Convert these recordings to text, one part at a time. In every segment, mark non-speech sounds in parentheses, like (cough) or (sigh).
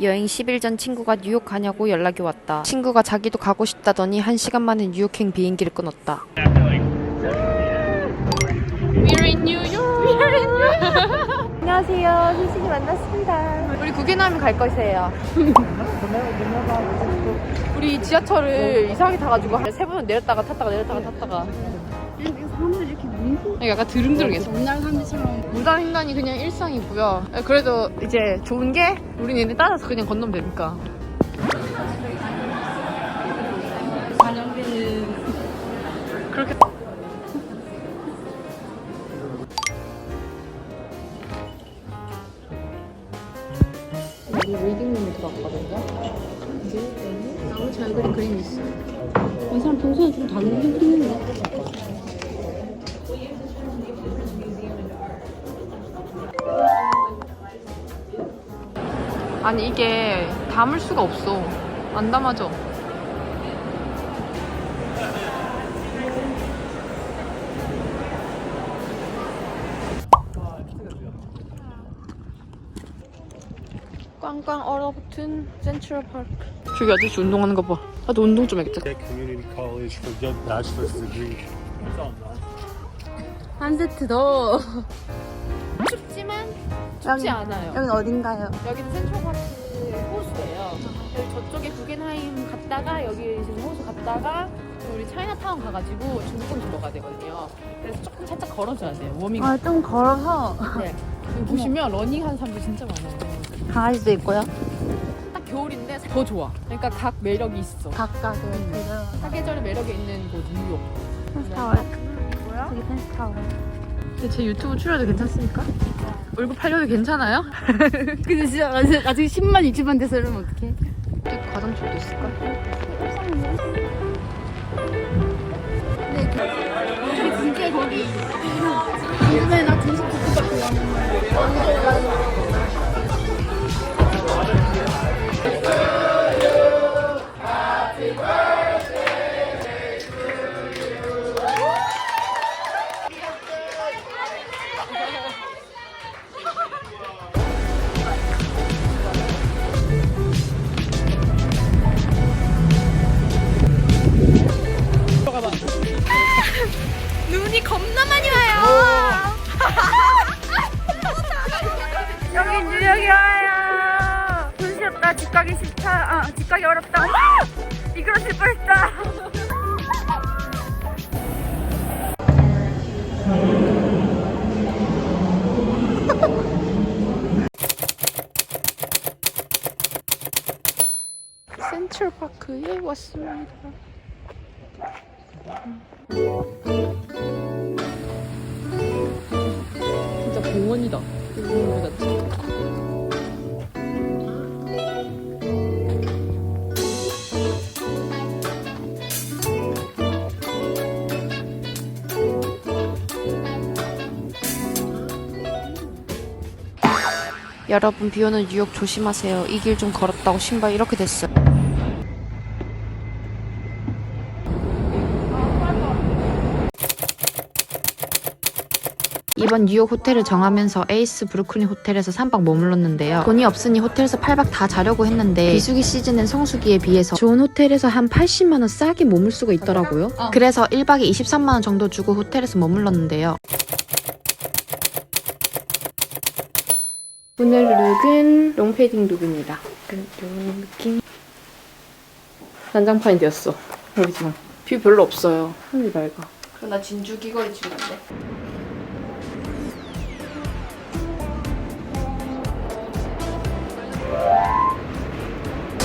여행 10일 전 친구가 뉴욕 가냐고 연락이 왔다. 친구가 자기도 가고 싶다더니 1시간 만에 뉴욕행 비행기를 끊었다. We're in New York. We're in New York. 안녕하세요. 희진이 만났습니다. 우리 구겐하면 갈 것이에요. (laughs) 우리 지하철을 이상하게 타가지고 세 번은 내렸다가 탔다가 내렸다가 탔다가 사람들이 이렇게 뭉쳐 약간 드릉드릉해서 옛날 사람들처럼 무단 횡단이 그냥 일상이고요. 그래도 이제 좋은 게 우리는 얘네 따라서 그냥 건너면 되니까. 이게 담을 수가 없어. 안 담아져. 꽝꽝 얼어붙은 센트럴 파크. 저기 아저씨 운동하는 거 봐. 나도 운동 좀 해야겠다. at community college for get bachelor's degree. 한 세트 더 춥지만 춥지 여기- 않아요. 여긴 어딘가요? 여기는 센트럴 파크 호수예요. 그래서 저쪽에 구겐하임 갔다가 여기 지금 호수 갔다가 또 우리 차이나타운 가가지고 중국 먹어야 되거든요. 그래서 조금 살짝 걸어줘야 돼요. 워밍. 아 좀 걸어서 네. 여기 보시면 러닝하는 사람들 진짜 많아요. 강아지도 있고요 딱 겨울인데 더 좋아. 그러니까 각 매력이 있어. 각각의 그 사계절의 매력이 있는 곳 뉴욕. 펜스타워 저기 펜스타워 근데 제 유튜브 출연도 괜찮습니까? 얼굴 팔려도 괜찮아요? (laughs) 근데 진짜 나중에 10만 20만 돼서 이러면 어떡해 과장실도 있을까? 근데 그 진짜 거기 요즘에 나 중식 국수밖에 안 눈이 센트럴파크에 왔습니다. 진짜 공원이다. 공원 같지? 여러분 비 오는 뉴욕 조심하세요. 이 길 좀 걸었다고 신발 이렇게 됐어요. 이번 뉴욕 호텔을 정하면서 에이스 브루클린 호텔에서 3박 머물렀는데요. 돈이 없으니 호텔에서 8박 다 자려고 했는데 비수기 시즌엔 성수기에 비해서 좋은 호텔에서 한 80만 원 싸게 머물 수가 있더라고요. 그래서 1박에 23만 원 정도 주고 호텔에서 머물렀는데요. 오늘 룩은 롱패딩 룩입니다. 이런 느낌. 난장판이 되었어. 여기 지금 뷰 별로 없어요. 하늘이 맑아. 그럼 나 진주 귀걸이 주면 안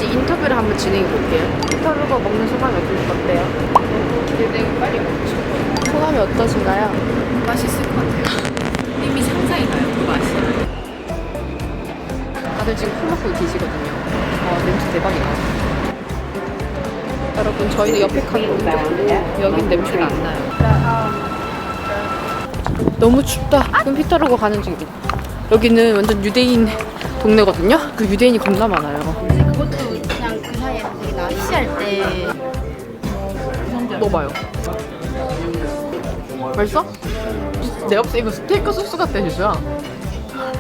돼? 이제 인터뷰를 한번 진행해 볼게요. 인터뷰가 먹는 소감이 어떠세요? 너무 기대되고 빨리 먹고 싶어요. 소감이 어떠신가요? 맛있을 것 같아요. 이미 상상이 가요, 그 맛이. 다들 지금 술 먹고 계시거든요. 와, 냄새 대박이다. 여러분, 저희는 옆에 옮겼고, 여긴 냄새가 안 나요. 너무 춥다. 금피터로가 가는 중입니다. 여기는 완전 유대인 동네거든요. 그 유대인이 겁나 많아요. 시할 때. 맛있어? 내가 봤을 때 이거 스테이크 소스 같아, 진짜.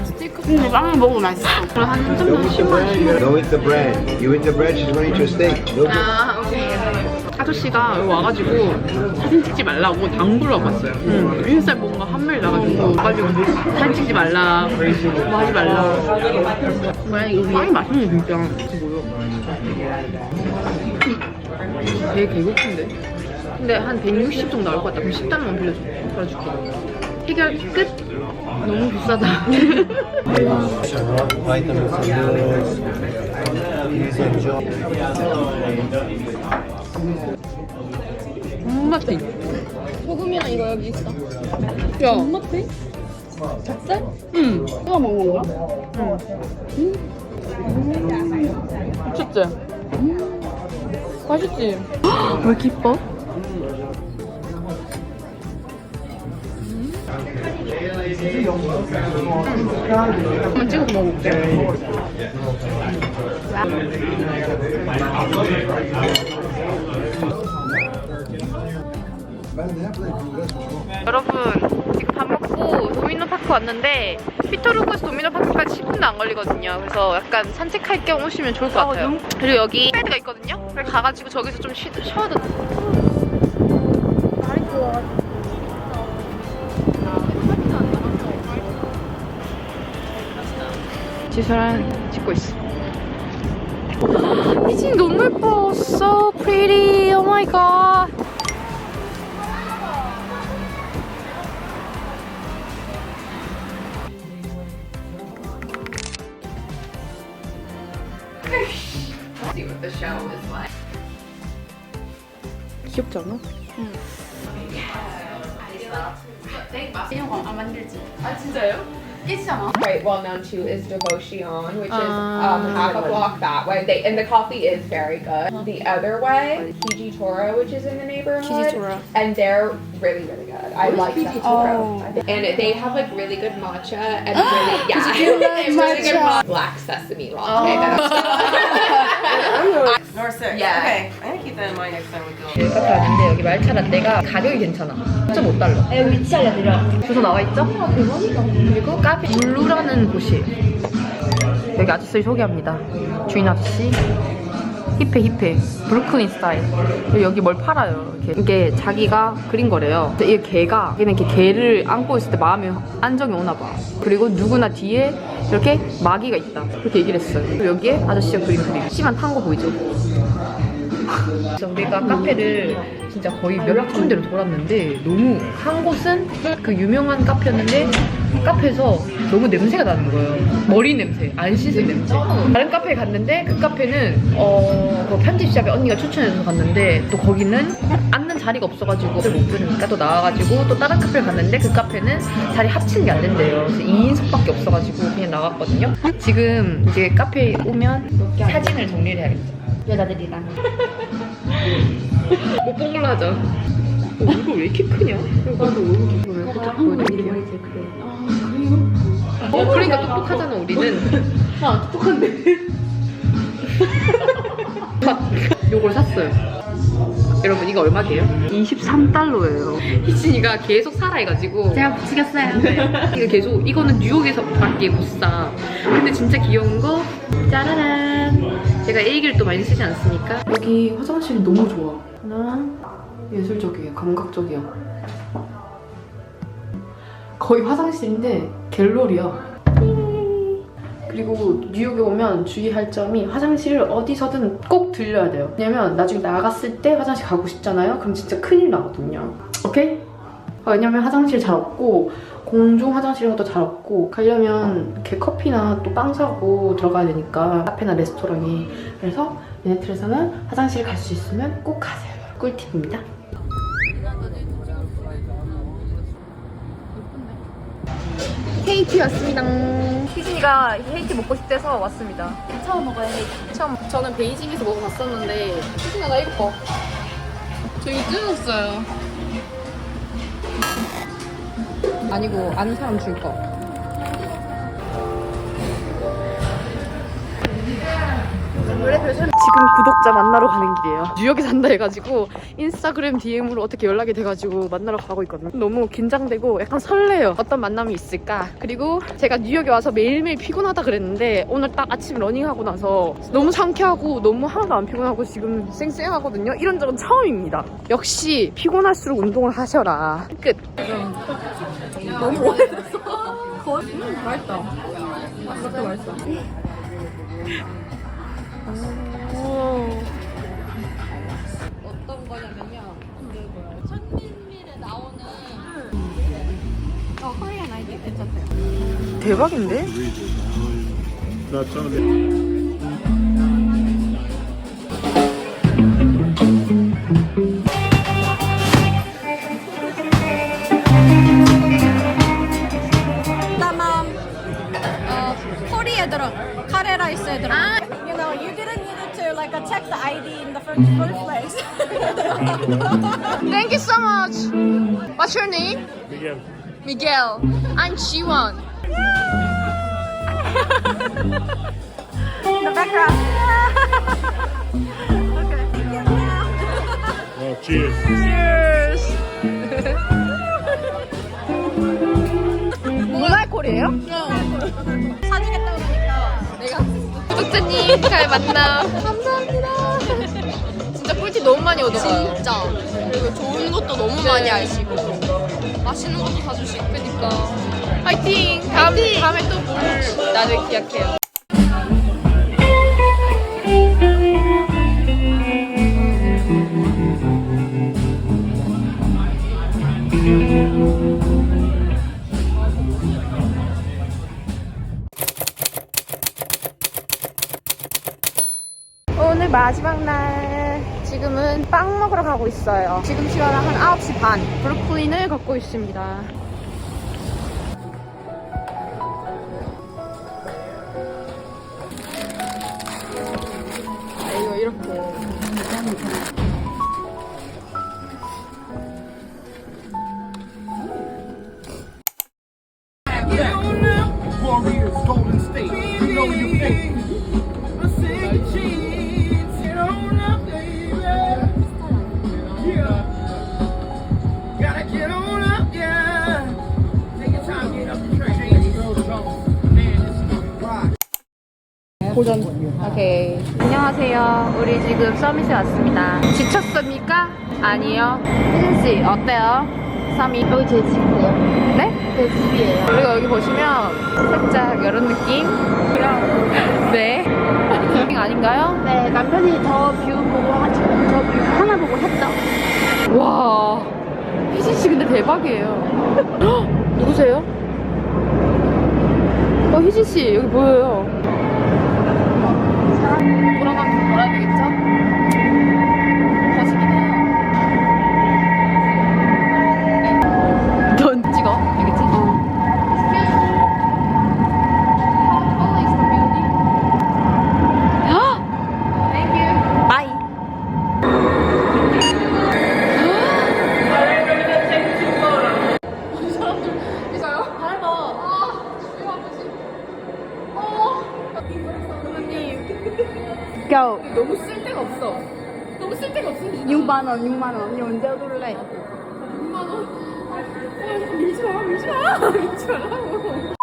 스테이크 근데 빵을 먹으면 맛있어. 그럼 한 Don't 3점 eat the bread. You don't eat the bread. You eat the bread, she's gonna eat your steak. No good. 아, 오케이. 아저씨가 여기 와가지고 사진 찍지 말라고 당부를 왔어요. 응. 인스타에 뭔가 한마일 나가지고 와가지고 사진 찍지 말라, 뭐 하지 말라. 뭐야 이거 빵이 맛있네 진짜. 이거? 되게 배고픈데. 근데 한 160 정도 나올 것 같다. 그럼 10단만 빌려줘. 빌려줄게. 해결 끝. 너무 비싸다. Enjoy. 엄마탱. 소금이랑 이거 여기 있어. 야. 엄마탱? 닭살? 응. 누가 먹은 거야? 미쳤지? 맛있지? 왜 이렇게 이뻐? 한번 찍어 먹어볼게. 여러분 왔는데 피터루크에서 도미노 파크까지 10분도 안 걸리거든요. 그래서 약간 산책할 겸 오시면 좋을 것 같아요. 그리고 여기 베드가 있거든요. 그래 가가지고 저기서 좀 쉬, 쉬어도. 지수랑 찍고 있어. 이진 너무 예뻐. So pretty. Oh my god. 않아? 이런 거안 만들지. 아 진짜요? 깨지잖아. quite well known too is Devotion, which is Ah. um, half a block that way. They and the coffee is very good. The other way, Kiji Toro, which is in the neighborhood, Toro. and they're really really good. I like them. Toro? And they have like really good matcha and really (gasps) yeah, (laughs) and really good matcha. ma- black sesame latte. That's (laughs) (laughs) North Yeah. Okay, I'm gonna keep that in mind next time we go. 카페 왔는데 여기 말차 라떼가 가격이 괜찮아. 1.5달러. 에 위치 알려드려. 주소 나와 있죠? 그리고 카페 블루라는 곳이에요. 여기 아저씨 소개합니다. 주인 아저씨. 힙해 힙해. 브루클린 스타일. 여기 뭘 팔아요. 이렇게. 이게 자기가 그린 거래요. 근데 이 개가 얘는 이렇게 개를 안고 있을 때 마음에 안정이 오나 봐. 그리고 누구나 뒤에 이렇게 마귀가 있다. 그렇게 얘기를 했어요. 여기에 아저씨가 그린 그림. 씨만 탄거 보이죠? 그래서 우리가 카페를 진짜 거의 몇 군데로 돌았는데 너무 한 곳은 그 유명한 카페였는데 카페에서 너무 냄새가 나는 거예요. 머리 냄새, 안 씻은 냄새. 다른 카페에 갔는데 그 카페는 어, 그 편집샵에 언니가 추천해서 갔는데 또 거기는 앉는 자리가 없어가지고 못 부르니까 또 나와가지고 또 다른 카페를 갔는데 그 카페는 자리 합치는 게안 된대요. 그래서 2인석밖에 없어가지고 그냥 나갔거든요. 지금 이제 카페에 오면 사진을 정리를 해야겠죠. 여자들이랑. (laughs) 못 본 걸로 하자. 어, 얼굴 왜 이렇게 크냐? 이거 왜 살짝 보여드릴게요. 어, 그러니까 똑똑하잖아, 우리는. 아, 똑똑한데. (laughs) 요걸 샀어요. 여러분, 이거 얼마게요? 23달러예요. 희진이가 계속 사라 해가지고. 제가 붙이겠어요. (laughs) 이거 계속, 이거는 뉴욕에서 밖에 못 사. 근데 진짜 귀여운 거, 짜라란. 제가 애기를 또 많이 쓰지 않습니까? 여기 화장실이 너무 좋아. 하나, 예술적이에요. 감각적이야. 거의 화장실인데 갤러리야. 그리고 뉴욕에 오면 주의할 점이 화장실을 어디서든 꼭 들려야 돼요. 왜냐면 나중에 나갔을 때 화장실 가고 싶잖아요. 그럼 진짜 큰일 나거든요. 오케이? 아, 왜냐면 화장실 잘 없고 공중 화장실도 잘 없고 가려면 이렇게 커피나 또 빵 사고 들어가야 되니까 카페나 레스토랑에 그래서 미네트에서는 화장실 갈 수 있으면 꼭 가세요. 꿀팁입니다. 케이크였습니다. 희진이가 헤이티 먹고 싶대서 왔습니다. 처음 먹어야 해. 처음 저는 베이징에서 먹어봤었는데 희진아 나 이거 봐. 저 이거 뜯었어요. 아니고 아는 사람 줄 거. 지금 구독자 만나러 가는 길이에요. 뉴욕에 산다 해가지고 인스타그램 DM으로 어떻게 연락이 돼가지고 만나러 가고 있거든요. 너무 긴장되고 약간 설레요. 어떤 만남이 있을까? 그리고 제가 뉴욕에 와서 매일매일 피곤하다 그랬는데 오늘 딱 아침 러닝하고 나서 너무 상쾌하고 너무 하나도 안 피곤하고 지금 쌩쌩하거든요. 이런 적은 처음입니다. 역시 피곤할수록 운동을 하셔라. 끝. 너무 오래됐어. 거의 음, 맛있다. 맛있다, 맛있다. 어떤 거냐면요. 천민밀에 나오는 어 코리안 아이디 괜찮대요. 대박인데? What's your name? Miguel. Miguel. I'm Chiwon. the background Oh, cheers. Cheers. 모나콜이에요? 사주겠다 그러니까 구독자님 잘 만나. 감사합니다. 진짜 꿀팁 너무 많이 얻어가요. 진짜. 그리고 좋은 것도 너무 많이 아시고 맛있는 것도 사주시고 그니까. 화이팅. 다음 다음에 또뭘 나를 기약해요. 오늘 마지막 날 지금은 빵 먹으러 가고 있어요. 지금 시간은 한 9시 반. 브루클린을 걷고 있습니다 오케이. 안녕하세요. 우리 지금 서밋에 왔습니다. 지쳤습니까? 아니요. 혜진씨, 어때요? 서밋. 여기 제 집이에요. 네? 제 집이에요. 그리고 여기 보시면 살짝 이런 느낌? 네. 아닌가요? 네 남편이 저 뷰 보고 가지고 저뷰 하나 보고 했죠 와. 혜진씨 근데 대박이에요. 헉, (gasps) 누구세요? 어, 혜진씨, 여기 보여요. 돌아가면서 뭐라 해야 되겠죠? 거시긴 해요. 넌 찍어, 알겠지? 바이 고 너무 쓸 데가 없어. 너무 쓸 데가 없어. 6만 원 6만 원 언니 언제 얻을래? 6만 원. 어, 밀지 마, 밀지 마. (laughs) 밀지 말라고.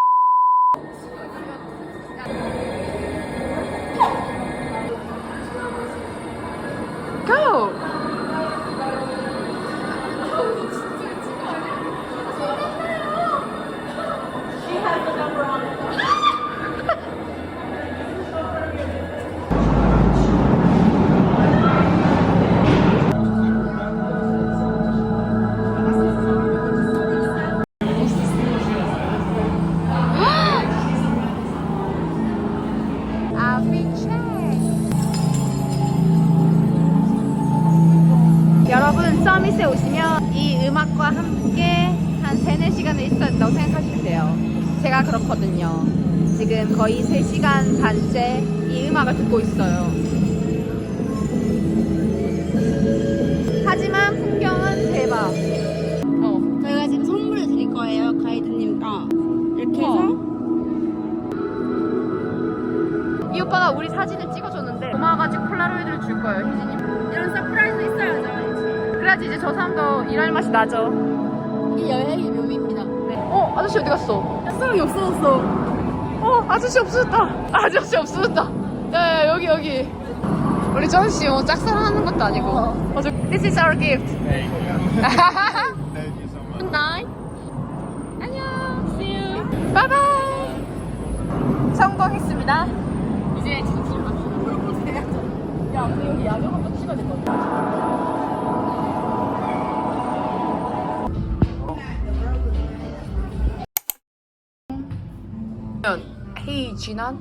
오빠가 우리 사진을 찍어줬는데 고마워가지고 폴라로이드를 줄 거예요, 희진님. 이런 서프라이즈 있어야죠. 그래야지 이제 저 사람도 일할 맛이 나죠. 이게 여행의 묘미입니다. 어, 아저씨 어디 갔어? 사람이 없어졌어. 어, 아저씨 없어졌다. 아저씨 없어졌다. 야, 야, 여기, 여기. 우리 전 씨 뭐 짝사랑하는 것도 아니고. 어, 저, This is our gift. (laughs) Good night. 안녕. See you. 바이바이. 성공했습니다. 이제 진심 갑시다. 야, 근데 여기 야경 한번 찍어야 될 것 같아. 헤이 진한?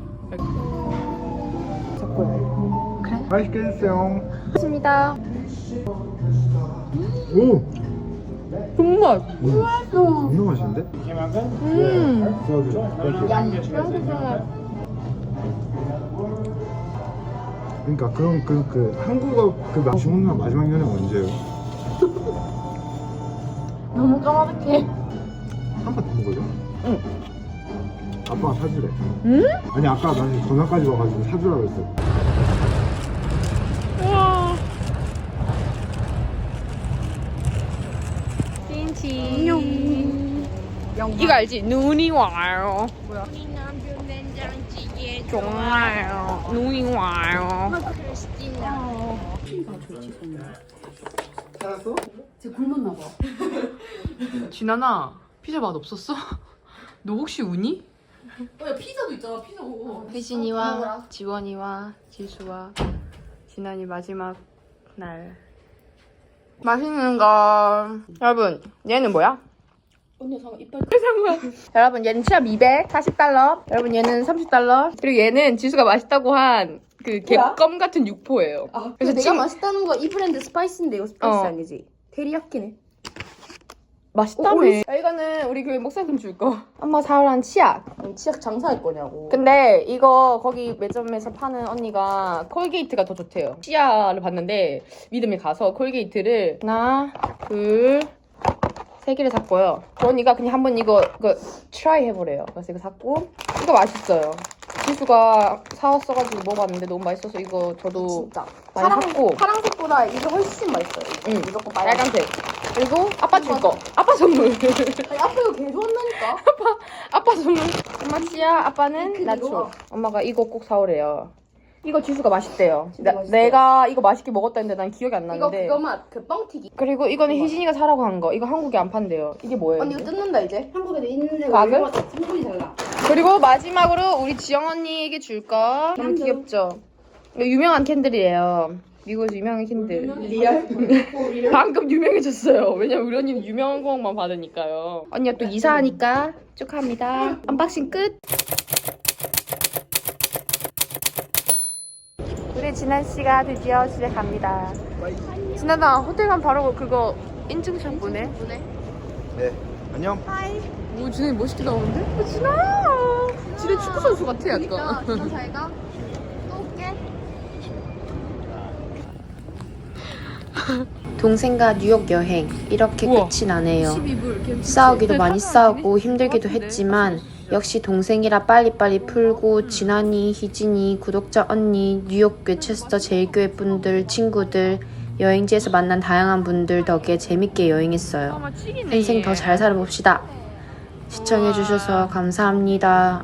맛있게 드세요. 맞습니다. 오! 정말. 너무 맛있는데? 음. 그러니까 그럼 그, 그 한국어 그 마- 중국어 마지막 연애 언제예요? 너무 까마득해. 한번 본 거죠? 응. 아빠가 사주래. 응? 아니 아까 나한테 전화까지 와가지고 사주라고 했어. 우와. 빈티. 이거 알지? 눈이 와요. 뭐야? 좋아요. 눈이 와요. 살았어? 진아나 피자 맛 없었어? (laughs) 너 혹시 우니? 야, 피자도 있잖아, 피자. 혜진이와 지원이와 지수와 진환이 마지막 날 맛있는 거 여러분 얘는 뭐야? 언니, 잠깐 이빨. 여러분 얘는 취업 240달러 여러분 얘는 30달러 그리고 얘는 지수가 맛있다고 한그 갯껌 같은 육포예요 아, 그래서 내가 지금- 맛있다는 거 이 브랜드 스파이스인데 이거 스파이스 어. 아니지? 테리야끼네. 맛있다며 야, 이거는 우리 교회 목사님 줄거 엄마 사오란 치약 치약 장사할 거냐고. 근데 이거 거기 매점에서 파는 언니가 콜게이트가 더 좋대요. 시야를 봤는데 믿음이 가서 콜게이트를 하나, 둘, 세 개를 샀고요. 그 언니가 그냥 한번 이거 이거 트라이 해보래요. 그래서 이거 샀고 이거 맛있어요. 지수가 사왔어가지고 먹어봤는데 너무 맛있어서 이거 저도 진짜. 많이 파랑- 샀고 파란색보다 이게 훨씬 맛있어요. 응. 무조건 빨간색. 빨간색 그리고 아빠 줄 거. 아빠 선물. 아니, 앞에 이거 개 좋았다니까? 아빠 선물. 엄마 치야, 아빠는 그 나초. 이거. 엄마가 이거 꼭 사오래요. 이거 지수가 맛있대요. 나- 맛있대요. 내가 이거 맛있게 먹었다 했는데 난 기억이 안 이거 나는데. 그거 맛, 그 뻥튀기. 그리고 이거는 희진이가 사라고 한 거. 이거 한국에 안 판대요. 이게 뭐예요? 언니 이거 뜯는다 이제? 한국에도 있는데 가글? 우리가 성분이 달라. 그리고 마지막으로 우리 지영 언니에게 줄 거. 너무 귀엽죠? 이거 유명한 캔들이에요. 미국에서 유명한 캔들. 리얼? (laughs) 방금 유명해졌어요. 왜냐면 우리 언니는 유명한 것만 받으니까요. 언니가 또 이사하니까 축하합니다. 언박싱 끝. 우리 진한 씨가 드디어 집에 갑니다. 진아나 호텔 가면 바로 그거 인증샷 보내. 네. 안녕. 오 진아 멋있게 나오는데? 어, 진아. 진아 축구 선수 같아 약간. 잘 가. 또 올게. 동생과 뉴욕 여행 이렇게 우와. 끝이 나네요. 12불. 싸우기도 많이 싸우고 힘들기도 했지만 역시 동생이라 빨리빨리 풀고 진환이, 희진이, 구독자 언니, 뉴욕교회 체스터 제일교회 분들, 친구들, 여행지에서 만난 다양한 분들 덕에 재밌게 여행했어요. 인생 더 잘 살아봅시다. 시청해주셔서 감사합니다.